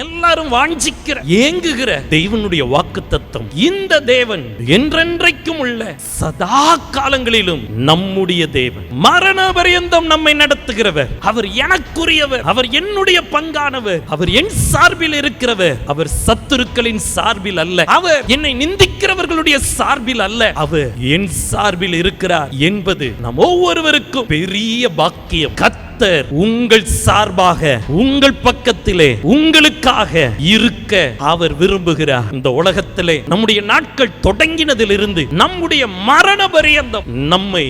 எல்லாரும் வாஞ்சிக்கிற ஏங்குகிற தெய்வனுடைய வாக்கு தத்துவம் இந்த தேவன் என்றென்றைக்கும் உள்ள சதா காலங்களிலும் நம்முடைய தேவன். மரண பரியந்தம் நம்மை நடத்துகிறவர். அவர் எனக்குரியவர். அவர் என்னுடைய பங்கானவர். அவர் என் சார்பில் இருக்கிறவர். அவர் சத்துருக்களின் சார்பில் அல்ல. அவர் என்னை நிந்திக்கிறவர்களுடைய சார்பில் அல்ல. அவர் என் சார்பில் இருக்கிறார் என்பது நம் ஒவ்வொருவருக்கும் பெரிய பாக்கியம். கர்த்தர் உங்கள் சார்பாக உங்கள் பக்கத்திலே உங்களுக்காக இருக்க அவர் விரும்புகிறார். இந்த உலகத்திலே நம்முடைய நாட்கள் தொடங்கினதிலிருந்து நம்முடைய மரண பரியந்தம் நம்மை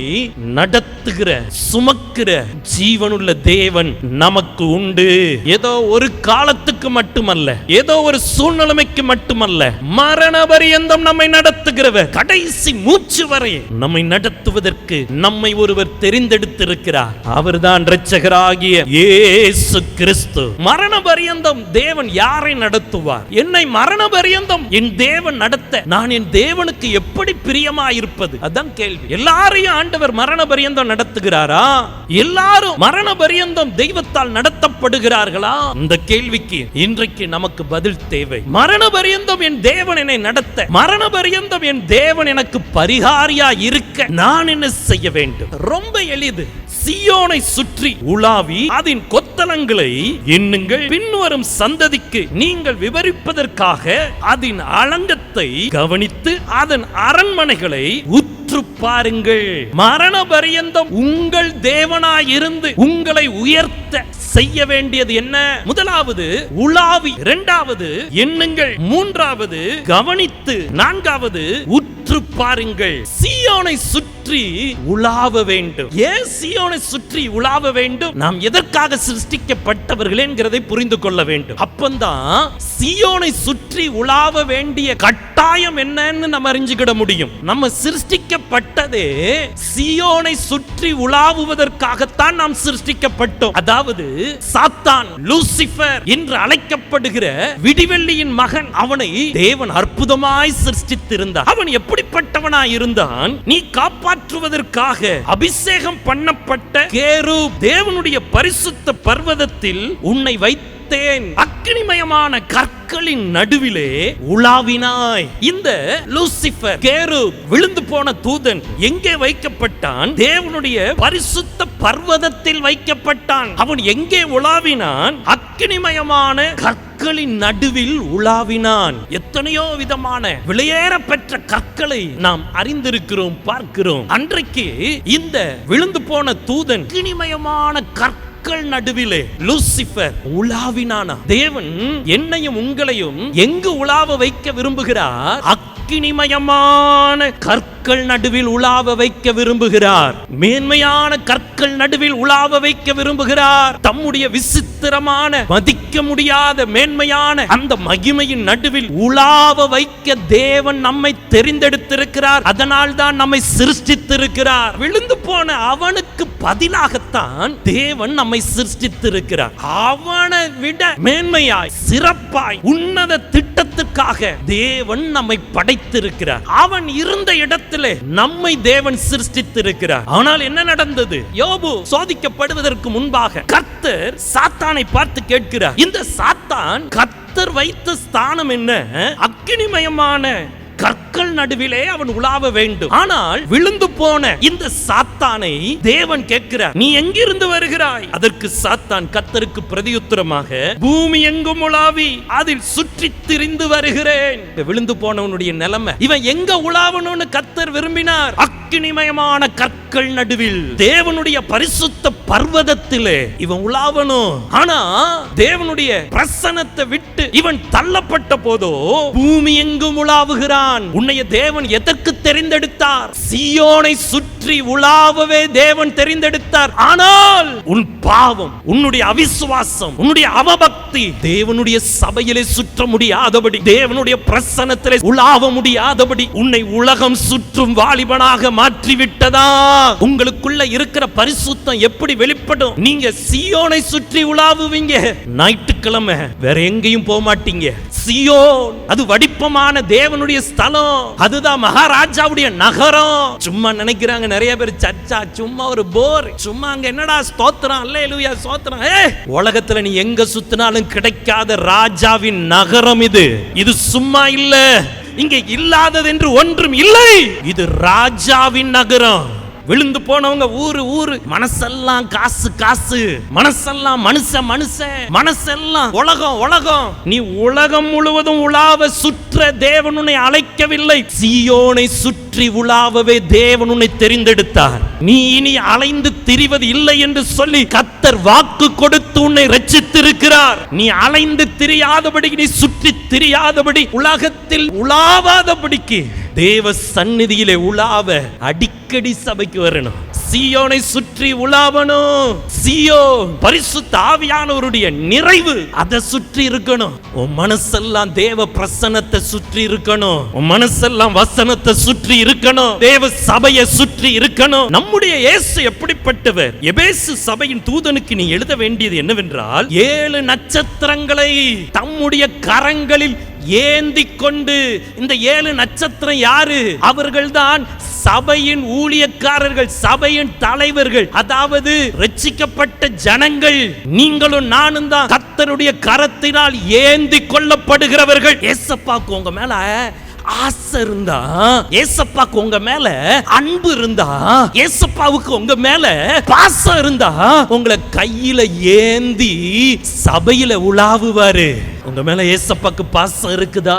நடத்துகிற சுமக்கிற ஜீவனுள்ள தேவன் நமக்கு உண்டு. ஏதோ ஒரு காலத்துக்கு மட்டுமல்ல ஏதோ ஒரு சூழ்நிலைமைக்கு மட்டுமல்ல மரண பரியந்தம் நம்மை நடத்துகிறவர். கடைசி மூச்சு வரை நம்மை நடத்துவதற்கு நம்மை ஒருவர் தெரிந்தெடுத்திருக்கிறார். அவர்தான் ரட்சகராகிய இயேசு கிறிஸ்து. மரண பரியந்தம் தேவன் யாரை நடத்துவார்? என்னை மரண பரியந்தம் என் தேவன் நடத்த நான் என் தேவனுக்கு எப்படி பிரியமா இருப்பது அதான் கேள்வி. எல்லாரையும் ஆண்டவர் மரண பரியந்தம் நடத்துகிறாரா? எல்லாரும் மரண பரியந்தம் தெய்வத்தால் நடத்தப்படுகிறார்களா? இந்த கேள்விக்கு இன்றைக்கு நமக்கு பதில் தேவை. மரண பரியந்தம் என் தேவன் என்னை நடத்த மரண பரியந்தம் என் தேவன் எனக்கு பரிகாரியா இருக்க நான் என்ன செய்ய வேண்டும்? ரொம்ப எளிது. சியோனை சுற்றி உலாவி அதன் கொத்தளங்களை எண்ணுங்கள். பின்வரும் சந்ததிக்கு நீங்கள் விவரிப்பதற்காக அதன் அலங்கத்தை கவனித்து அதன் அரண்மனைகளை உற்று பாருங்கள். மரண பரியந்தம் உங்கள் தேவனாயிருந்து உங்களை உயர்த்த செய்ய வேண்டியது என்ன? முதலாவது உலாவி இரண்டாவது எண்ணுங்கள் மூன்றாவது கவனித்து நான்காவது உற்று பாருங்கள். சியோனை சுற்றி உலாவ வேண்டும். ஏன் சியோனை சுற்றி உலாவ வேண்டும்? நாம் எதற்காக சிருஷ்டிக்கப்பட்டவர்கள் என்கிறதை புரிந்து கொள்ள வேண்டும். அப்பந்தான் சியோனை சுற்றி உலாவ வேண்டிய கட்டாயம் என்னன்னு நம்ம அறிஞ்சுக்கிட முடியும். நம்ம சிருஷ்டிக்கப்பட்டதே சியோனை சுற்றி உலாவுவதற்காகத்தான் நாம் சிருஷ்டிக்கப்பட்டோம். அதாவது சாத்தான் லூசிபர் என்று அழைக்கப்படுகிற விடிவெள்ளியின் மகன் அவனை தேவன் அற்புதமாய் சிருஷ்டித்திருந்தார். அவன் எப்படிப்பட்டவனாய் இருந்தான் நீ மாற்றுவதற்காக அபிஷேகம் பண்ணப்பட்ட கேரு தேவனுடைய பரிசுத்த பர்வதத்தில் உன்னை வைத்தேன். அக்கினிமயமான கற்களின் நடுவிலே உலாவினாய். இந்த லூசிபர் கேரு விழுந்து போன தூதன் எங்கே வைக்கப்பட்டான்? தேவனுடைய பரிசுத்த பர்வதத்தில் வைக்கப்பட்டான். அவன் எங்கே உலாவினான்? அக்கினிமயமான கற்களின் நடுவில் உலாவினான். எத்தனையோ விதமான விலையேற பெற்ற கற்களை நாம் அறிந்திருக்கிறோம் பார்க்கிறோம். அன்றைக்கு இந்த விழுந்து போன தூதன் கிணிமயமான கற்கள் மக்கள் நடுவிலே லூசிபர் உலாவினானா. தேவன் என்னையும் உங்களையும் எங்கு உலாவ வைக்க விரும்புகிறார்? அக்கினிமயமான கற்கள் நடுவில் உலாவ வைக்க விரும்புகிறார். மேன்மையான கற்கள் நடுவில் உலாவ வைக்க விரும்புகிறார். தம்முடைய விசித்திரமான மதிக்க முடியாத மேன்மையான அந்த மகிமையின் நடுவில் உலாவ வைக்க தேவன் நம்மை தெரிந்தெடுத்திருக்கிறார். அதனால் தான் நம்மை சிருஷ்டித்திருக்கிறார். விழுந்து போன அவனுக்கு பதிலாகத்தான் தேவன் நம்மை சிருஷ்டித்திருக்கிறார். அவனை விட மேன்மையாய் சிறப்பாய் உன்னத திட்டத்துக்காக தேவன் நம்மை படைத்திருக்கிறார். அவன் இருந்த இடத்தில் நம்மை தேவன் சிருஷ்டித்திருக்கிறார். ஆனால் என்ன நடந்தது? யோபு சோதிக்கப்படுவதற்கு முன்பாக கர்த்தர் சாத்தானை பார்த்து கேட்கிறார். இந்த சாத்தான் கர்த்தர் வைத்த ஸ்தானம் என்ன? அக்கினிமயமான கற்கள் நடுவிலே அவன் உலாவ வேண்டும். ஆனால் விழுந்து போன இந்த சாத்தானை தேவன் கேட்கிறார் நீ எங்கிருந்து வருகிறாய்? அதற்கு சாத்தான் கத்தருக்கு பிரதியுத்தரமாக பூமி எங்கும் உலாவி அதில் சுற்றி திரிந்து வருகிறேன். விழுந்து போனவனுடைய நிலைமை இவன் எங்க உலாவணும்னு கத்தர் விரும்பினார்? அக்கினிமயமான கற்கள் நடுவில் தேவனுடைய பரிசுத்த பர்வதத்திலே இவன் உலாவணும் ஆனா தேவனுடைய பிரசனத்தை விட்டு இவன் தள்ளப்பட்ட போதோ பூமி எங்கும் உலாவுகிறான். உன்னைய தேவன் எதற்கு தெரிந்தெடுத்தார்? சியோனை சுற்றி உலாவவே தேவன் தெரிந்தெடுத்தார். ஆனால் உன் பாவம் உன்னுடைய அவிசுவாசம் உன்னுடைய அவபக்தி தேவனுடைய சபையிலே சுற்ற முடியாதபடி தேவனுடைய பிரசனத்திலே உலாவ முடியாதபடி உன்னை உலகம் சுற்றும் வாலிபனாக மாற்றி விட்டதா உங்களுக்குள்ள இருக்கிற பரிசுத்தம் எப்படி வெளிப்படும்? நீங்க சியோனை சுற்றி உலாவுவீங்க. ஞாயிற்றுக்கிழமை வேற எங்கேயும் போக மாட்டீங்க. சியோன் அது வடிப்பமான தேவனுடைய ஸ்தலம். அதுதான் மகாராஜாவுடைய நகரம். சும்மா நினைக்கிறாங்க நிறைய பேர் சர்ச்சா சும்மா ஒரு போர். சும்மா அங்க என்னடா ஸ்தோத்திரம்? அல்ல எழுவியா ஸ்தோத்திரம் உலகத்துல நீ எங்க சுத்தினாலும் கிடைக்காத ராஜாவின் நகரம் இது. இது சும்மா இல்ல. இங்கே இல்லாதது என்று ஒன்றும் இல்லை. இது ராஜாவின் நகரம். விழுந்து போனவங்க ஊரு ஊரு. மனசெல்லாம் காசு காசு. மனசெல்லாம் மனுஷ மனுஷ மனசெல்லாம் உலகம் உலகம். நீ உலகம் முழுவதும் உலாவ சுற்ற தேவன் உன்னை அழைக்கவில்லை. சியோனை சுற்றி உலாவவே தேவன் உன்னை தெரிந்தெடுத்தார். நீ இனி அலைந்து திரிவது இல்லை என்று சொல்லி கத்தர் வாக்கு கொடுத்து உன்னை ரச்சித்திருக்கிறார் நீ அலைந்து திரியாதபடி நீ சுற்றி திரியாதபடி உலகத்தில் உலாவாதபடிக்கு தேவ சந்நிதியிலே உலாவ அடிக்கடி சபைக்கு வரணும். சீயோனை சுற்றி உலாவணும். சியோ பரிசு தாவியானவருடைய நிறைவு அதை சுற்றி இருக்கணும். உன் மனசெல்லாம் தேவ பிரசன்னத்தை சுற்றி இருக்கணும். உன் மனசெல்லாம் வசனத்தை சுற்றி இருக்கணும். தேவ சபையை சுற்றி இருக்கணும். நம்முடைய இயேசு எப்படிப்பட்டவர்? எபேசு சபையின் தூதனுக்கு நீ எழுத வேண்டியது என்னவென்றால் ஏழு நட்சத்திரங்களை தம்முடைய கரங்களில் ஏந்தி கொண்டு இந்த ஏழு நட்சத்திரம் யாரு? அவர்கள்தான் சபையின் ஊழியக்காரர்கள் சபையின் தலைவர்கள் அதாவது ரட்சிக்கப்பட்ட ஜனங்கள். நீங்களும் நானும் தான் கத்தருடைய கரத்தினால் ஏந்தி கொள்ளப்படுகிறவர்கள் ஏசப்பாக்கு உங்க மேல ஆசை இருந்தா ஏசப்பாக்கு உங்க மேல அன்பு இருந்தா ஏசப்பாவுக்கு உங்க மேல பாசம் இருந்தா உங்களை கையில ஏந்தி சபையில உலாவுவாரு. உங்க மேல ஏசப்பாக்கு பாசம் இருக்குதா?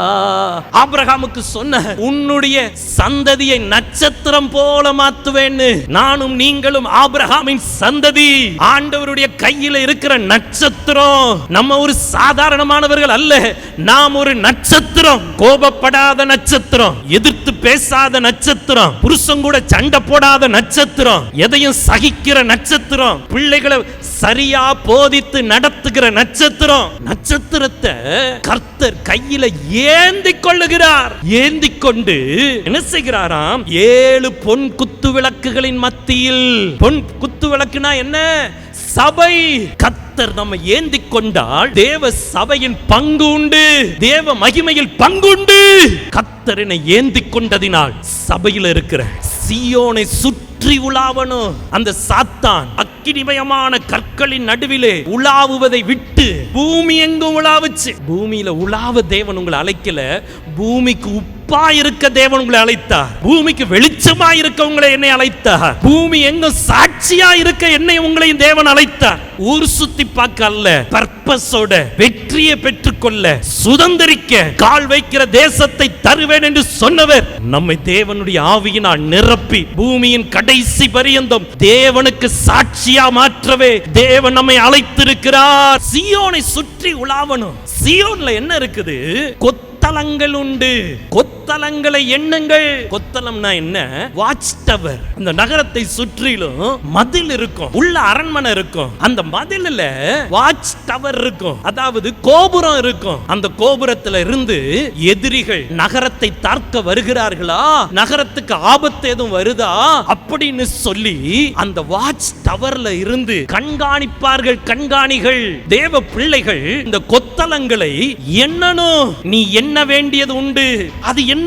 ஆபிரகாமுக்கு சொன்ன உன்னுடைய சந்ததியை நட்சத்திரம் போல மாத்துவேன்னு நானும் நீங்களும் ஆபிரகாமின் சந்ததி. ஆண்டவருடைய கையில இருக்கிற நட்சத்திரம் நம்ம ஒரு சாதாரணமானவர்கள் அல்ல. நாம் ஒரு நட்சத்திரம். கோபப்படாத நட்சத்திரம். எதிர்த்து பேசாத நட்சத்திரம். புருஷன் கூட சண்டை போடாத நட்சத்திரம். எதையும் சகிக்கிற நட்சத்திரம். பிள்ளைகளை சரியா போதி போதித்து நடத்துகிற நட்சத்திரம். நட்சத்திரத்தை கர்த்தர் கையில ஏந்தி கொள்ளுகிறார். ஏந்தி கொண்டு என்ன செய்கிறாராம்? ஏழு பொன் குத்து விளக்குகளின் மத்தியில். பொன் குத்து விளக்குனா என்ன? சபை. கத்தர் நம்ம ஏந்தி கொண்டால் தேவ சபையின் பங்கு உண்டு. தேவ மகிமையில் பங்குண்டு கத்தர் என்னை ஏந்தி கொண்டதினால் சபையில் இருக்கிற சீயோனை சுற்றி உலாவணும் அந்த சாத்தான் அக்கினிமயமான கற்களின் நடுவிலே உலாவுவதை விட்டு பூமி எங்கும் உலாவுச்சு. பூமியில உலாவ தேவன் உங்களை அழைக்கல. பூமிக்கு உப்பு இருக்க தேவன் உங்களை அழைத்தார். பூமிக்கு வெளிச்சமா இருக்க உங்களை என்னை அழைத்தார். பூமி எங்க சாட்சியா இருக்க என்னை உங்களையும் தேவன் அழைத்தார். ஊர் சுத்தி பார்க்க அல்ல பர்பஸோட வெற்றியை பெற்றுக்கொள்ள சுதந்திரிக்க கால் வைக்கிற தேசத்தை தருவேன் என்று சொன்னவர் நம்மை தேவனுடைய ஆவியினால் நிரப்பி பூமியின் கடைசி பரியந்தம் தேவனுக்கு சாட்சியா மாற்றவே தேவன் நம்மை அழைத்திருக்கிறார். சியோனை சுற்றி உலாவணும். சியோன்ல என்ன இருக்குது? கொத்தலங்கள் உண்டு. கொத்த கொத்தலங்களை எண்ணுங்கள். கொத்தலம்னா என்ன? வாட்ச் டவர் அந்த நகரத்தை சுற்றிலும் மதில் இருக்கும். உள்ள அரண்மனை இருக்கும். அந்த மதிலில் வாட்ச் டவர் இருக்கும். அதாவது கோபுரம் இருக்கும். அந்த கோபுரத்துல இருந்து எதிரிகள் நகரத்தை தாக்க வருகிறார்களா? நகரத்துக்கு ஆபத்து எதுவும் வருதா? அப்படின்னு சொல்லி அந்த வாட்ச் டவர்ல இருந்து கண்காணிப்பார்கள் கண்காணிகள். தேவ பிள்ளைகள் இந்த கொத்தலங்களை எண்ணணும். நீ எண்ண வேண்டியது உண்டு. அது என்ன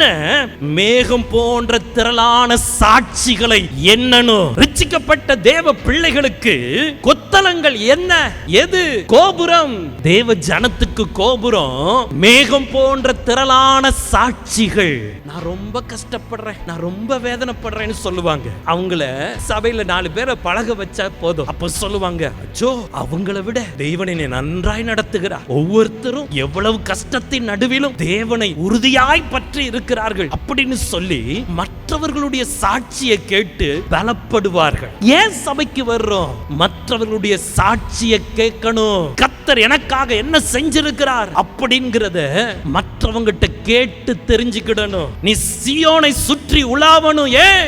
மேகம் போன்ற திரளான சாட்சிகளை எண்ணணும் ரிச்சிக்கப்பட்ட தேவ பிள்ளைகளுக்கு கொத்தலங்கள் என்ன? எது? கோபுரம். தேவ ஜனத்துக்கு கோபுரம். மேகம் போன்ற திரளான சாட்சிகள். நான் ரொம்ப கஷ்டப்படுறேன். நான் ரொம்ப வேதனைப்படுறேன்னு சொல்லுவாங்க. அவங்கள சபையில நாலு பேரை பழக வச்சா போதும். அப்ப சொல்லுவாங்க அச்சோ அவங்கள விட தேவனை நன்றாய் நடத்துகிறார். ஒவ்வொருத்தரும் எவ்வளவு கஷ்டத்தின் நடுவிலும் தேவனை உறுதியாய் பற்றி இருக்கிறார்கள் அப்படின்னு சொல்லி மற்றவர்களுடைய சாட்சியை கேட்டு பலப்படுவார்கள். ஏன் சபைக்கு வர்றோம்? மற்றவர்களுடைய சாட்சியை கேட்கணும். கத்தர் எனக்காக என்ன செஞ்சிருக்கிறார் அப்படிங்கிறத மற்றவங்கிட்ட கேட்டு தெரிஞ்சுக்கிடணும். நீ சியோனை சுற்றி உலாவணும் ஏன்?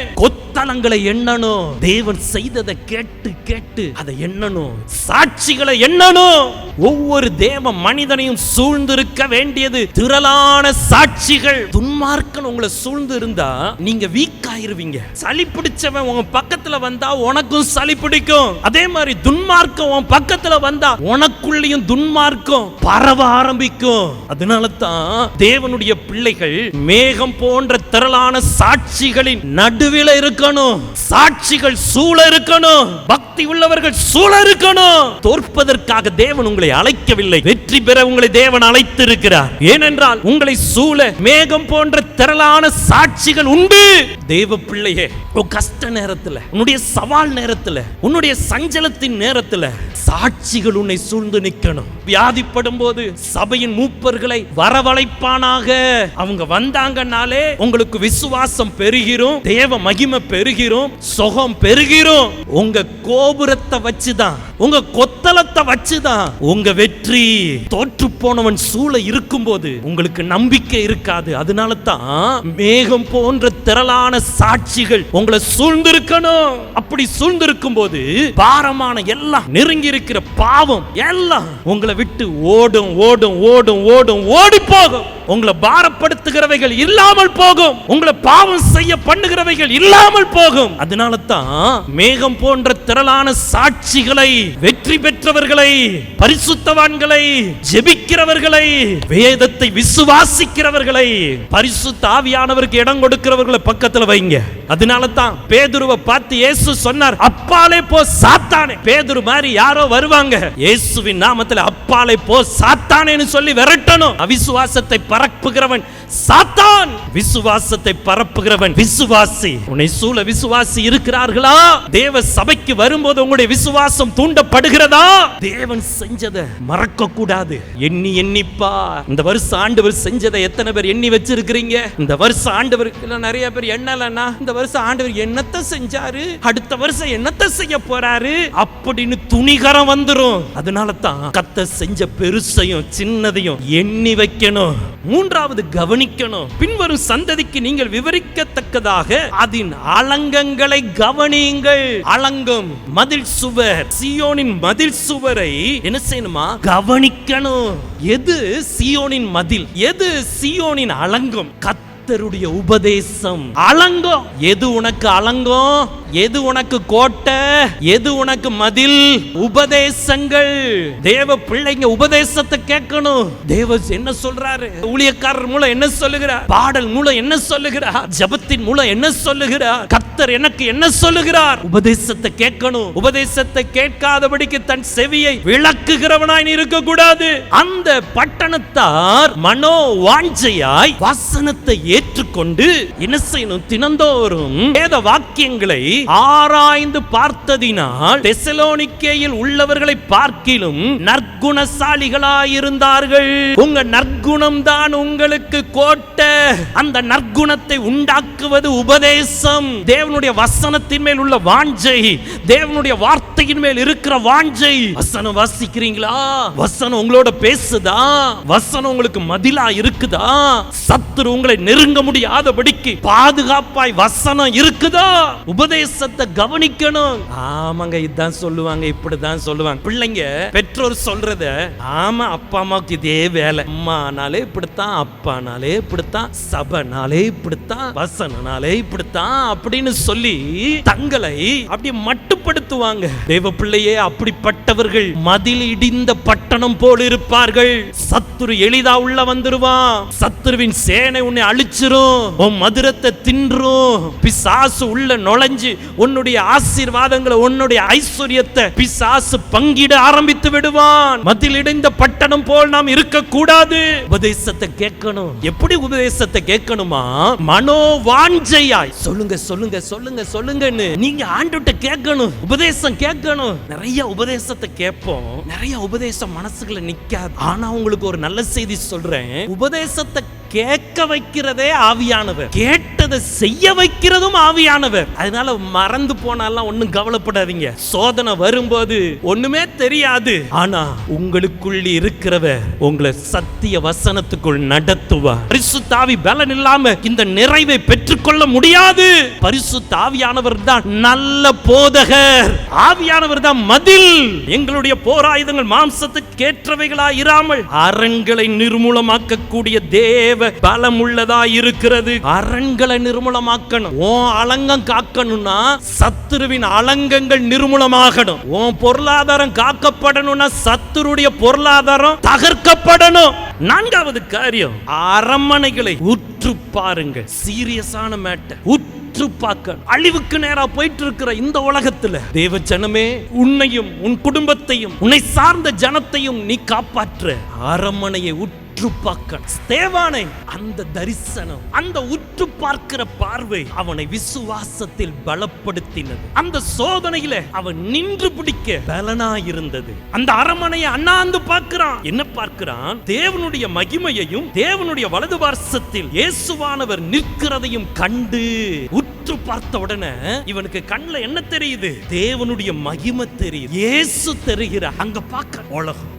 கொத்த எண்ணணும். தேவன் செய்ததை கேட்டு கேட்டு அதை எண்ணணும். சாட்சிகளை எண்ணணும். ஒவ்வொரு தேவ மனிதனையும் சூழ்ந்திருக்க வேண்டியது திரளான சாட்சிகள். துன்மார்க்கன் உங்களை சூழ்ந்து இருந்தா நீங்க வீக் ஆயிருவீங்க. சளி பிடிச்சவன் உங்க பக்கத்துல வந்தா உனக்கும் சளி பிடிக்கும். அதே மாதிரி துன்மார்க்கம் உன் பக்கத்துல வந்தா உனக்குள்ளேயும் துன்மார்க்கம் பரவ ஆரம்பிக்கும். அதனால தான் தேவனுடைய பிள்ளைகள் மேகம் போன்ற திரளான சாட்சிகளின் நடுவில் இருக்கணும். சாட்சிகள் சூழ இருக்கணும். பக்தி உள்ளவர்கள் சூழ இருக்கணும். தோற்பதற்காக தேவன் உங்களை அழைக்கவில்லை. வெற்றி பெற உங்களை தேவன் அழைத்து இருக்கிறார் ஏனென்றால் உங்களை சூழ மேகம் போன்ற திரளான சாட்சிகள் உண்டு. தெய்வ பிள்ளையே உன் கஷ்ட நேரத்துல உன்னுடைய சவால் நேரத்துல உன்னுடைய சஞ்சலத்தின் நேரத்துல சாட்சிகள் உன்னை சூழ்ந்து நிக்கணும். வியாதிப்படும் போது சபையின் மூப்பர்களை வரவழைப்பானாக. அவங்க வந்தாங்கனாலே உங்களுக்கு விசுவாசம் பெருகிரும் தேவ மகிமை பெருகிரும் சுகம் பெருகிரும். உங்க கோபுரத்தை வச்சுதான் உங்க கொத்தளத்தை வச்சுதான் உங்க வெற்றி தோற்று போனவன் சூழ இருக்கும்போது உங்களுக்கு நம்பிக்கை இருக்காது. அதனால தான் மேகம் போன்ற திரளான சாட்சிகள் உங்களை சூழ்ந்திருக்கணும். அப்படி சூழ்ந்திருக்கும் போது பாரமான எல்லாம் நெருங்கி இருக்கிற பாவம் எல்லாம் உங்களை விட்டு ஓடும் ஓடும் ஓடும் ஓடும் ஓடி போகும். உங்களை பாரப்படுத்துகிறவைகள் இல்லாமல் போகும். உங்களை பாவம் செய்ய பண்ணுகிறவைகள் இல்லாமல் போகும். அதனால தான் மேகம் போன்ற திரளான சாட்சிகளை வெற்றி பெற்றவர்களை பரிசுத்தவான்களை ஜெபிக்கிறவர்களை வேதத்தை விசுவாசிக்கிறவர்களை பரிசுத்த ஆவியானவருக்கு இடம் கொடுக்கிறவர்களை பக்கத்துல வைங்க. அதனால தான் பேதுருவை பார்த்து இயேசு சொன்னார் அப்பாலே போ சாத்தானே. பேதுரு மாதிரி யாரோ வருவாங்க. இயேசுவின் நாமத்துல அப்பாலே போ சாத்தானேன்னு சொல்லி விரட்டணும். அவிசுவாசத்தை பரப்புகிறவன் சாத்தான் விசுவாசத்தை பரப்புகிறவன் விசுவாசி. உன்னை சூழ விசுவாசி இருக்கிறார்களா? தேவ சபைக்கு வரும்போது உங்களுடைய விசுவாசம் தூண்டப்படுகிறதா? தேவன் செஞ்சதை மறக்க கூடாது எண்ணி எண்ணிப்பா இந்த வருஷம் ஆண்டவர் செஞ்சதை எத்தனை பேர் எண்ணி வச்சிருக்கிறீங்க? இந்த வருஷம் ஆண்டவர் நிறைய பேர் எண்ணலன்னா இந்த வருஷம் ஆண்டவர் என்னத்தை செஞ்சாரு? அடுத்த வருஷம் என்னத்தை செய்ய போறாரு? அப்படின்னு துணிகரம் வந்துரும். அதனால தான் கத்த செஞ்ச பெருசையும் சின்னதையும் எண்ணி வைக்கணும். மூன்றாவது கவனிக்கணும். பின்வரும் சந்ததிக்கு நீங்கள் விவரிக்கத்தக்கதாக அதன் அலங்கங்களை கவனியுங்கள். அலங்கம் மதில் சுவர் சியோனின் மதில் சுவரை என்ன செய்யணுமா? கவனிக்கணும். எது சியோனின் மதில்? எது சியோனின் அலங்கம்? கர்த்தருடைய உபதேசம். அலங்கம். எது உனக்கு அலங்கம்? எது உனக்கு கோட்டை? எது உனக்கு மதில்? உபதேசங்கள். தேவ பிள்ளைங்க உபதேசத்தை கேட்கணும். தேவ என்ன சொல்றாரு? ஊழியக்காரர் மூலம் என்ன சொல்லுகிறார்? பாடல் மூலம் என்ன சொல்லுகிறார்? ஜபத்தின் மூலம் என்ன சொல்லுகிறார்? கர்த்தர் எனக்கு என்ன சொல்லுகிறார்? உபதேசத்தை கேட்கணும். உபதேசத்தை கேட்காதபடிக்கு தன் செவியை விளக்குகிறவனாய் இருக்க கூடாது அந்த பட்டணத்தார் மனோ வாஞ்சையாய் வசனத்தை ஏற்றுக்கொண்டு என்ன செய்யணும் தினந்தோறும் வேத வாக்கியங்களை ஆராய்ந்து பார்த்ததினால் தெசலோனிக்கேயில் உள்ளவர்களை பார்க்கிலும் நற்குணசாலிகளாயிருந்தார்கள். உங்க நற்குணம் தான் உங்களுக்கு கோட்டை. அந்த நற்குணத்தை உண்டாக்குவது உபதேசம். தேவனுடைய வசனத்தின் மேல் உள்ள வாஞ்சை தேவனுடைய வார்த்தையின் மேல் இருக்கிற வாஞ்சை. வசனம் வாசிக்கிறீங்களா? வசனம் உங்களோட பேசுதா? வசனம் உங்களுக்கு மதிலா இருக்குதா? சத்துரு உங்களை நெருங்க முடியாதபடிக்கு பாதுகாப்பாய் வசனம் இருக்குதா? உபதேசத்தை கவனிக்கணும். ஆமாங்க இதான் சொல்லுவாங்க இப்படிதான் சொல்லுவாங்க. பிள்ளைங்க பெற்றோர் சொல்றத ஆமா அப்பா அம்மாவுக்கு இதே வேலை. அம்மானாலே இப்படித்தான் அப்பானாலே இப்படித்தான் சபனாலே இப்படித்தான் வசனனாலே இப்படித்தான் அப்படின்னு சொல்லி தங்களை அப்படி மட்டுப்படுத்துவாங்க. தேவ பிள்ளையே அப்படிப்பட்டவர்கள் மதில் இடிந்த பட்டணம் போல் இருப்பார்கள். சத்துரு எளிதா உள்ள வந்துருவான். சத்துருவின் சேனை உன்னை அழிச்சு அழிச்சிரும் உன் மதுரத்தை தின்றும். பிசாசு உள்ள நுழைஞ்சு உன்னுடைய ஆசீர்வாதங்களை உன்னுடைய ஐஸ்வர்யத்தை பிசாசு பங்கிட ஆரம்பித்து விடுவான். மதில் இடைந்த பட்டணம் போல் நாம் இருக்க கூடாது உபதேசத்தை கேட்கணும். எப்படி உபதேசத்தை கேட்கணுமா? மனோ வாஞ்சையாய் சொல்லுங்க சொல்லுங்க சொல்லுங்க சொல்லுங்கன்னு. நீங்க ஆண்டுகிட்ட கேட்கணும். உபதேசம் கேட்கணும். நிறைய உபதேசத்தை கேட்போம். நிறைய உபதேசம் மனசுக்குள்ள நிக்காது. ஆனா உங்களுக்கு ஒரு நல்ல செய்தி சொல்றேன். உபதேசத்தை கேட்க வைக்கிறதே ஆவியானவர் கேட்ட கேட்டதை செய்ய வைக்கிறதும் ஆவியானவர். அதனால மறந்து போனாலாம் ஒண்ணும் கவலைப்படாதீங்க. சோதனை வரும்போது ஒண்ணுமே தெரியாது. ஆனா உங்களுக்குள் இருக்கிறவர் உங்களை சத்திய வசனத்துக்குள் நடத்துவார். பரிசுத்தாவி பலன் இல்லாம இந்த நிறைவை பெற்றுக்கொள்ள முடியாது. பரிசு தாவியானவர் தான் நல்ல போதகர். ஆவியானவர் தான் மதில். எங்களுடைய போராயுதங்கள் மாம்சத்துக்கு ஏற்றவைகளா இராமல் அரண்களை நிர்மூலமாக்கக்கூடிய தேவ பலம் உள்ளதா இருக்கிறது அரண்களை நிர்மூலமாக்கணும். உன் அலங்கம் காக்கணும்னா சத்துருவின் அலங்கங்கள் நிர்மூலமாகணும். உன் பொருளாதாரம் காக்கப்படணும்னா சத்துருடைய பொருளாதாரம் தகர்க்கப்படணும். நான்காவது காரியம் அரண்மனைகளை உற்று பாருங்க சீரியஸான மேட்டர் உற்று பார்க்க அழிவுக்கு நேரா போயிட்டு இருக்கிற இந்த உலகத்துல தேவ ஜனமே உன்னையும் உன் குடும்பத்தையும் உன்னை சார்ந்த ஜனத்தையும் நீ காப்பாற்ற. அரண்மனையை உற்று உற்று பார்க்க தேவானை அந்த தரிசனம் அந்த உற்று பார்க்கிற பார்வை அவனை விசுவாசத்தில் பலப்படுத்தினது. அந்த சோதனையில அவன் நின்று பிடிக்க பலனா இருந்தது அந்த அரமனையை அண்ணாந்து பார்க்கிறான். என்ன பார்க்கிறான்? தேவனுடைய மகிமையையும் தேவனுடைய வலது பார்சத்தில் இயேசுவானவர் நிற்கிறதையும் கண்டு உற்று பார்த்த உடனே இவனுக்கு கண்ணுல என்ன தெரியுது? தேவனுடைய மகிமை தெரியுது. இயேசு தெரிகிற அங்க பார்க்க உலகம்.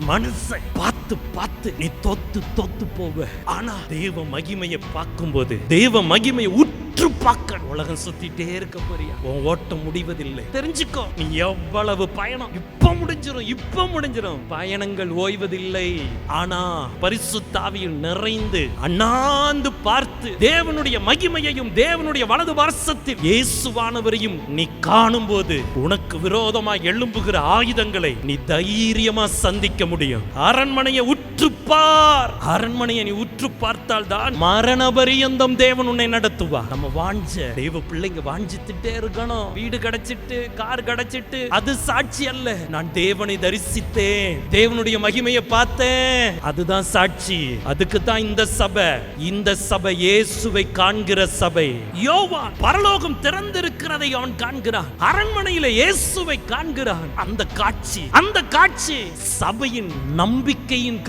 மனுஷன் பார்த்து பார்த்து நீ தொத்து தொத்து போவ. ஆனா தேவ மகிமையை பார்க்கும்போது தேவ மகிமையை உட் உற்று பார்க்க உலகம் சுத்திட்டே இருக்க போறியா? உன் ஓட்டம் முடிவதில்லை. தெரிஞ்சுக்கோ. நீ எவ்வளவு பயணம்? இப்ப முடிஞ்சிரும் இப்ப முடிஞ்சிரும். பயணங்கள் ஓய்வதில்லை. ஆனா பரிசுத்தாவியில் நிறைந்து அண்ணாந்து பார்த்து தேவனுடைய மகிமையையும் தேவனுடைய வலது வருஷத்தில் இயேசுவானவரையும் நீ காணும்போது உனக்கு விரோதமாய் எழும்புகிற ஆயுதங்களை நீ தைரியமா சந்திக்க முடியும். அரண்மனையை உற்று பார் அரண்மனையை நீ உற்று பார்த்தால் தான் மரண பரியந்தம் தேவன் உன்னை நடத்துவார். நம்ம வாஞ்ச தெய்வ பிள்ளைங்க வாஞ்சித்துட்டே இருக்கணும். வீடு கிடைச்சிட்டு கார் கிடைச்சிட்டு அது சாட்சி அல்ல. நான் தேவனை தரிசித்தேன். தேவனுடைய மகிமையை பார்த்தேன். அதுதான் சாட்சி. அதுக்கு தான் இந்த சபை. இந்த சபை இயேசுவை காண்கிற சபை. யோவான் பரலோகம் திறந்திருக்கிறதை அவன் காண்கிறான். அரண்மனையில இயேசுவை காண்கிறான். அந்த காட்சி அந்த காட்சி சபையின் நம்பிக்கையின்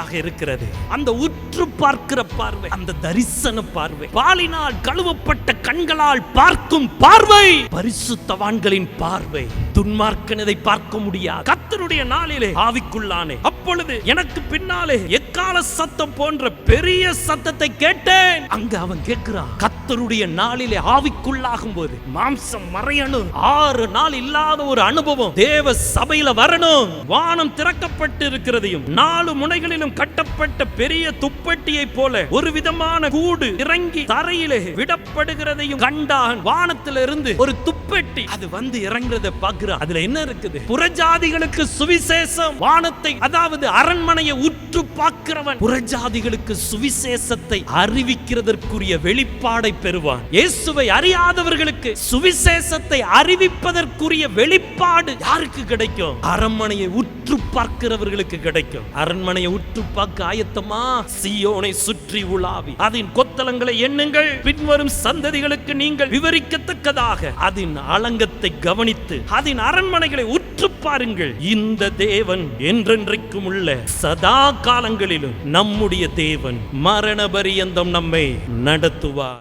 காட்சியாக இருக்கிறது. அந்த உற்று பார்க்கிற பார்வை அந்த தரிசன பார்வை. பாலினால் கழுவப்பட்ட கண்களால் பார்க்கும் பார்வை. பரிசுத்தவான்களின் பார்வை. துன்மார்க்கனதை பார்க்க முடியாது. கத்தருடைய நாளிலே ஆவிக்குள்ளானே. அப்பொழுது எனக்கு பின்னாலே எக்கால சத்தம் போன்ற பெரிய சத்தத்தை கேட்டேன். அங்க அவன் கேட்கிறான் கத்தருடைய நாளிலே ஆவிக்குள்ளாகும் போது மாம்சம் மறையணும். ஆறு நாள் இல்லாத ஒரு அனுபவம் தேவ சபையில வரணும். வானம் திறக்கப்பட்டு இருக்கிறதையும் நாலு முனைகளிலும் கட்டப்பட்ட பெரிய துப்பட்டியை போல ஒரு விதமான கூடு இறங்கி தரையிலே விடப்படுகிறதையும் கண்டான். வானத்திலிருந்து ஒரு துப்பட்டி அது வந்து இறங்குறத பாக்குறான் அதுல என்ன இருக்குது? புறஜாதிகளுக்கு சுவிசேஷம். வானத்தை அதாவது அரண்மனையை உற்று பார்க்க இருக்கிறவன் புறஜாதிகளுக்கு சுவிசேஷத்தை அறிவிக்கிறதற்குரிய வெளிப்பாடை பெறுவான். இயேசுவை அறியாதவர்களுக்கு சுவிசேஷத்தை அறிவிப்பதற்குரிய வெளிப்பாடு யாருக்கு கிடைக்கும்? அரண்மனையை உற்று பார்க்கிறவர்களுக்கு கிடைக்கும். அரண்மனையை உற்று பார்க்க ஆயத்தமா? சியோனை சுற்றி உலாவி. அதன் கொத்தளங்களை எண்ணுங்கள். பின்வரும் சந்ததிகளுக்கு நீங்கள் விவரிக்கத்தக்கதாக. அதன் அலங்கத்தை கவனித்து அதன் அரண்மனைகளை உற்று பாருங்கள் இந்த தேவன் என்றென்றைக்கும் உள்ள சதா காலங்களிலும் நம்முடைய தேவன் மரண பரியந்தம் நம்மை நடத்துவார்.